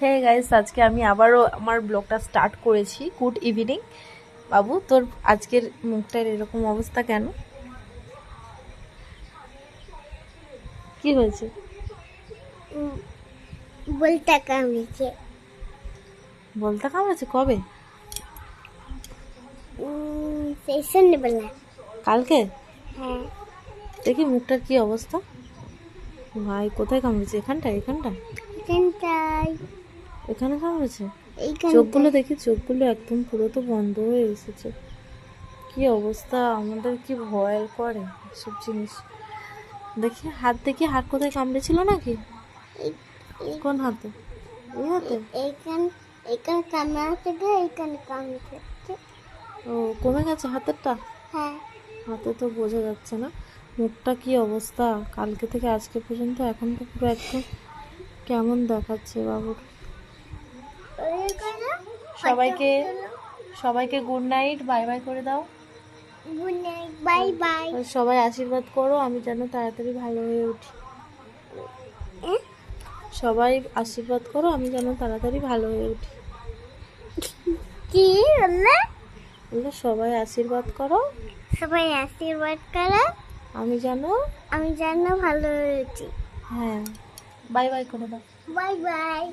হ্যাঁ গাইস আজকে আমি আবারও আমার ব্লগটা স্টার্ট করেছি। গুড ইভিনিং বাবু তোর আজকের মুখটার এরকম অবস্থা কেন? কি হয়েছে? বলতে কামড়েছে বলতে কামড়েছে কবে? উম, সেই সন্ধ্যেবেলা কালকে? হ্যাঁ। দেখি মুখটার কি অবস্থা। ভাই কোথায় কামড়েছে এখানটা এখানটা এখানটায়। এখানে কামড়েছে এইখানটায় চোখগুলো দেখি। চোখগুলো একদম পুরো তো বন্ধ হয়ে এসেছে। কি অবস্থা? আমাদের কি ভয় করে সব জিনিস? দেখি হাত দেখি হাত কোথায় কামড়েছিল নাকি? কোন হাতে? এই হাতে? এইখান এইখানে কামড়া থেকে এইখানে কামড়েছে ও কমে গেছে হাতেরটা? হ্যাঁ। হাতে তো বোঝা যাচ্ছে না। মুখটা কি অবস্থা? কালকে থেকে আজকে পর্যন্ত এখন তো পুরো একদম কেমন দেখাচ্ছে বাবুর। সবাইকে সবাইকে গুড নাইট বাই বাই করে দাও। গুড নাইট বাই বাই সবাই আশীর্বাদ করো আমি যেন তাড়াতাড়ি ভালো হয়ে উঠি। সবাই আশীর্বাদ করো আমি যেন তাড়াতাড়ি ভালো হয়ে উঠি। কি সবাই আশীর্বাদ করো। সবাই আশীর্বাদ করো। আমি যেন আমি জানো ভালো হয়ে উঠি। হ্যাঁ বাই বাই করে দাও। Bye bye